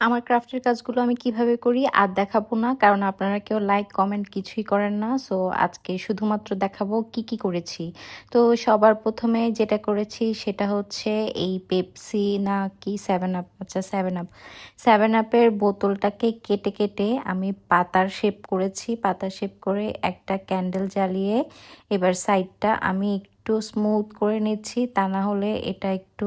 আমার ক্রাফটের কাজগুলো আমি কীভাবে করি আর দেখাবো না, কারণ আপনারা কেউ লাইক, কমেন্ট কিছুই করেন না। সো, আজকে শুধুমাত্র দেখাবো কি কি করেছি। তো, সবার প্রথমে যেটা করেছি সেটা হচ্ছে এই পেপসি না কি সেভেন আপ আচ্ছা সেভেন আপ সেভেন আপের বোতলটাকে কেটে কেটে আমি পাতার শেপ করেছি। পাতার শেপ করে একটা ক্যান্ডেল জ্বালিয়ে এবার সাইডটা আমি একটু স্মুথ করে নিচ্ছি, তা না হলে এটা একটু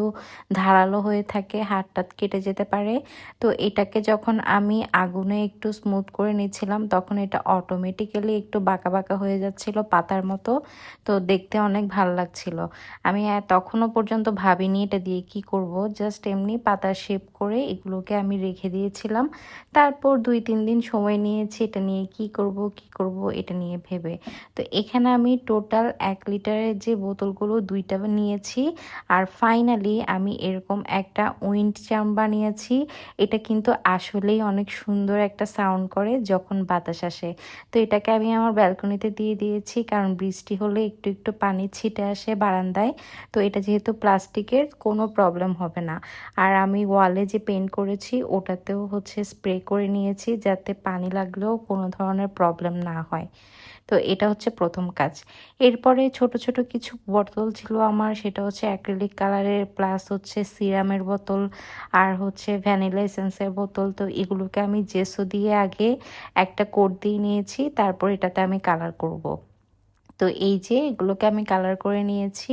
ধারালো হয়ে থাকে, হাতটা কেটে যেতে পারে। তো এটাকে যখন আমি আগুনে একটু স্মুথ করে নিচ্ছিলাম, তখন এটা অটোমেটিক্যালি একটু বাঁকা বাঁকা হয়ে যাচ্ছিল পাতার মতো। তো দেখতে অনেক ভালো লাগছিল। আমি তখনও পর্যন্ত ভাবিনি এটা দিয়ে কি করব জাস্ট এমনি পাতার শেপ করে এগুলোকে আমি রেখে দিয়েছিলাম। তারপর দুই, তিন দিন সময় নিয়েছি এটা নিয়ে কি করব কি করব এটা নিয়ে ভেবে। তো এখানে আমি টোটাল এক লিটারের যে বোতলগুলো দুইটা নিয়েছি। আর ফাইনালি আমি এরকম একটা উইন্ড চাম বানিয়েছি। এটা কিন্তু আসলেই অনেক সুন্দর একটা সাউন্ড করে যখন বাতাস আসে। তো এটাকে আমি আমার ব্যালকনিতে দিয়ে দিয়েছি কারণ বৃষ্টি হলে একটু একটু পানি ছিটে আসে বারান্দায়। তো এটা যেহেতু প্লাস্টিকের, কোনো প্রবলেম হবে না। আর আমি ওয়ালে যে পেন্ট করেছি ওটাতেও হচ্ছে স্প্রে করে নিয়েছি যাতে পানি লাগলেও কোনো ধরনের প্রবলেম না হয়। তো এটা হচ্ছে প্রথম কাজ। এরপরে ছোট ছোট কিছু বোতল ছিল আমার, সেটা হচ্ছে অ্যাক্রিলিক কালারের প্লাস হচ্ছে সিরামের বোতল, আর হচ্ছে ভ্যানিলা এসেন্সের বোতল তো এগুলোকে আমি জেসো দিয়ে আগে একটা কোট দিয়ে নিয়েছি, তারপর এটাতে আমি কালার করব। তো এই যে এগুলোকে আমি কালার করে নিয়েছি,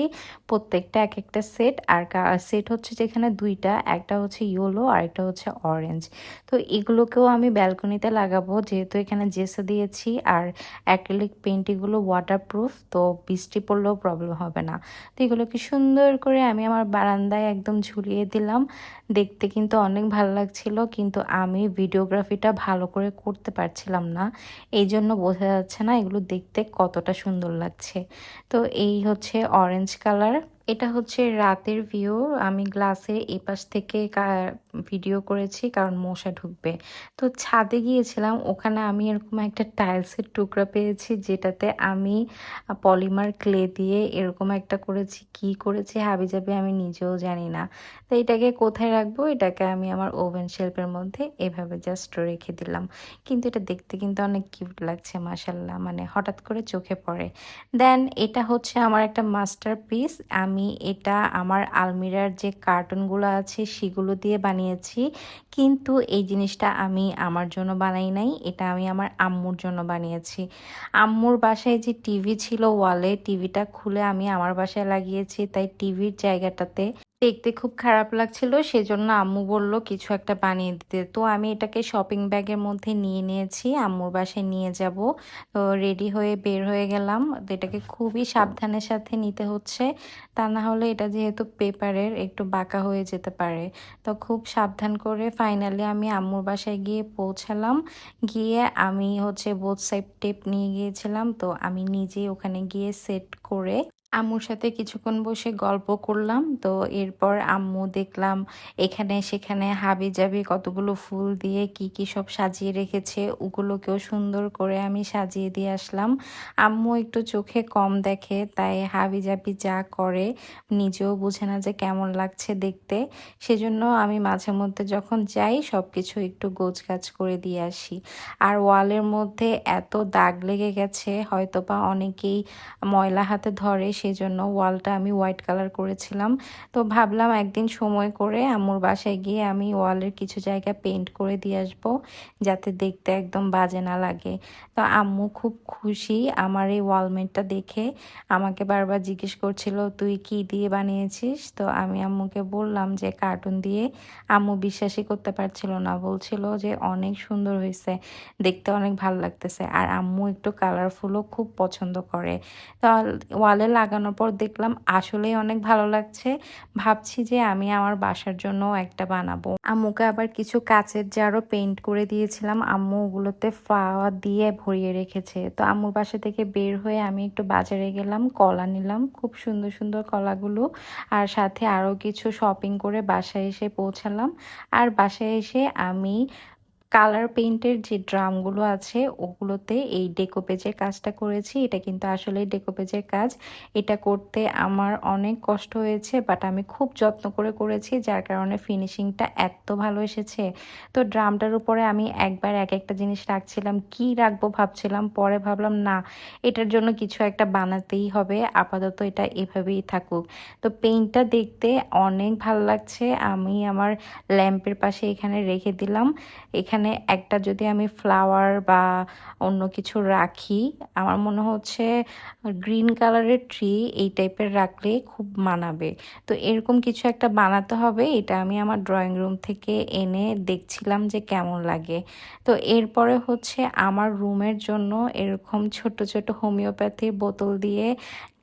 প্রত্যেকটা এক একটা সেট আর সেট হচ্ছে যেখানে দুইটা, একটা হচ্ছে ইয়েলো আর একটা হচ্ছে অরেঞ্জ তো এগুলোকেও আমি ব্যালকনিতে লাগাবো, যেহেতু এখানে জেসে দিয়েছি আর অ্যাক্রিলিক পেন্ট এগুলো ওয়াটারপ্রুফ তো বৃষ্টি পড়লেও প্রবলেম হবে না। তো এগুলোকে সুন্দর করে আমি আমার বারান্দায় একদম ঝুলিয়ে দিলাম। দেখতে কিন্তু অনেক ভালো লাগছিল, কিন্তু আমি ভিডিওগ্রাফিটা ভালো করে করতে পারছিলাম না। এই জন্য বোঝা যাচ্ছে না এগুলো দেখতে কতটা সুন্দর লাগছে। তো এই হচ্ছে অরেঞ্জ কালার এটা হচ্ছে রাতের ভিউ আমি গ্লাসে এপাশ থেকে ভিডিও করেছি, কারণ মশা ঢুকবে। তো ছাদে গিয়েছিলাম, ওখানে আমি এরকম একটা টাইলসের টুকরা পেয়েছি, যেটাতে আমি পলিমার ক্লে দিয়ে এরকম একটা করেছি। কি করেছি হাবি যাবে আমি নিজেও জানি না। তো এটাকে কোথায় রাখব? এটাকে আমি আমার ওভেন শেল্পের মধ্যে এভাবে জাস্ট রেখে দিলাম। কিন্তু এটা দেখতে কিন্তু অনেক কিউট লাগছে মাসাল্লাহ মানে হঠাৎ করে চোখে পড়ে। দেন এটা হচ্ছে আমার একটা মাস্টার পিস আমি এটা আমার আলমিরার যে কার্টুনগুলো আছে সেগুলো দিয়ে বানিয়েছি। কিন্তু এই জিনিসটা আমি আমার জন্য বানাই নাই, এটা আমি আমার আম্মুর জন্য বানিয়েছি। আম্মুর বাসায় যে টিভি ছিল, ওয়ালে টিভিটা খুলে আমি আমার বাসায় লাগিয়েছি, তাই টিভির জায়গাটাতে দেখতে খুব খারাপ লাগছিল, সেজন্য আম্মু বলল, কিছু একটা বানিয়ে দিতে। তো আমি এটাকে শপিং ব্যাগের মধ্যে নিয়ে নিয়েছি, আম্মুর বাসায় নিয়ে যাব। তো রেডি হয়ে বের হয়ে গেলাম। এটাকে খুবই সাবধানের সাথে নিতে হচ্ছে। তা না হলে এটা যেহেতু পেপারের একটু বাঁকা হয়ে যেতে পারে। তো খুব সাবধান করে ফাইনালি আমি আম্মুর বাসায় গিয়ে পৌঁছালাম। গিয়ে আমি হচ্ছে বোথ সাইড টেপ নিয়ে গিয়েছিলাম। তো আমি নিজেই ওখানে গিয়ে সেট করে আম্মুর সাথে কিছুক্ষণ বসে গল্প করলাম। তো এরপর আম্মু দেখলাম এখানে সেখানে হাবি জাবি কতগুলো ফুল দিয়ে কি কি সব সাজিয়ে রেখেছে, ওগুলোকেও সুন্দর করে আমি সাজিয়ে দিয়ে আসলাম। আম্মু একটু চোখে কম দেখে, তাই হাবি জাবি যা করে নিজেও বুঝে না যে কেমন লাগছে দেখতে। সেজন্য আমি মাঝে মধ্যে যখন যাই সব কিছু একটু গোছ গাছ করে দিয়ে আসি। আর ওয়ালের মধ্যে এত দাগ লেগে গেছে হয়তো বা অনেকেই ময়লা হাতে ধরে সেজন্য ওয়ালটা আমি হোয়াইট কালার করেছিলাম। তো ভাবলাম একদিন সময় করে আম্মুর বাসায় গিয়ে আমি ওয়ালের কিছু জায়গা পেন্ট করে দিয়ে আসব, যাতে দেখতে একদম বাজে না লাগে। তো আম্মু খুব খুশি আমার এই ওয়ালমেটটা দেখে, আমাকে বারবার জিজ্ঞেস করছিল, তুই কি দিয়ে বানিয়েছিস? তো আমি আম্মুকে বললাম যে, কার্টুন দিয়ে। আম্মু বিশ্বাসই করতে পারছিল না, বলছিল যে, অনেক সুন্দর হয়েছে, দেখতে অনেক ভালো লাগতেছে। আর আম্মু একটু কালারফুলও খুব পছন্দ করে। তো ওয়ালে লাগানোর পর দেখলাম আসলেই অনেক ভালো লাগছে। ভাবছি যে আমি আমার বাসার জন্য একটা বানাবো। আম্মুকে আবার কিছু কাচের জারও পেন্ট করে দিয়েছিলাম। আম্মু ওগুলোতে ফ্লাওয়ার দিয়ে ভরিয়ে রেখেছে। তো আম্মুর বাসা থেকে বের হয়ে আমি একটু বাজারে গেলাম, কলা নিলাম, খুব সুন্দর সুন্দর কলাগুলো। আর সাথে আরও কিছু শপিং করে বাসায় এসে পৌঁছালাম। আর বাসায় এসে আমি কালার পেইন্টের যে ড্রামগুলো আছে, ওগুলোতে এই ডেকোপেজের কাজটা করেছি। এটা কিন্তু আসলে ডেকোপেজের কাজ। এটা করতে আমার অনেক কষ্ট হয়েছে বাট আমি খুব যত্ন করে করেছি, যার কারণে ফিনিশিংটা এত ভালো এসেছে। তো ড্রামটার উপরে আমি একবার এক একটা জিনিস রাখছিলাম। কি রাখব ভাবছিলাম, পরে ভাবলাম, না, এটার জন্য কিছু একটা বানাতেই হবে। আপাতত এটা এভাবেই থাকুক। তো পেইন্টটা দেখতে অনেক ভালো লাগছে। আমি আমার ল্যাম্পের পাশে এখানে রেখে দিলাম। এখানে একটা যদি আমি ফ্লাওয়ার বা অন্য কিছু রাখি, আমার মনে হচ্ছে গ্রিন কালারের ট্রি এই টাইপের রাখলে খুব মানাবে। তো এরকম কিছু একটা বানাতে হবে, এটা আমি আমার ড্রয়িং রুম থেকে এনে দেখছিলাম যে কেমন লাগে। তো এরপরে হচ্ছে আমার রুমের জন্য এরকম ছোট ছোট হোমিওপ্যাথির বোতল দিয়ে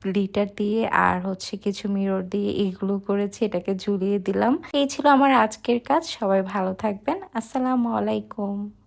গ্লিটার দিয়ে আর হচ্ছে কিছু মিরর দিয়ে এগুলো করেছি, এটাকে ঝুলিয়ে দিলাম। এই ছিল আমার আজকের কাজ, সবাই ভালো থাকবেন। আসসালামু আলাইকুম।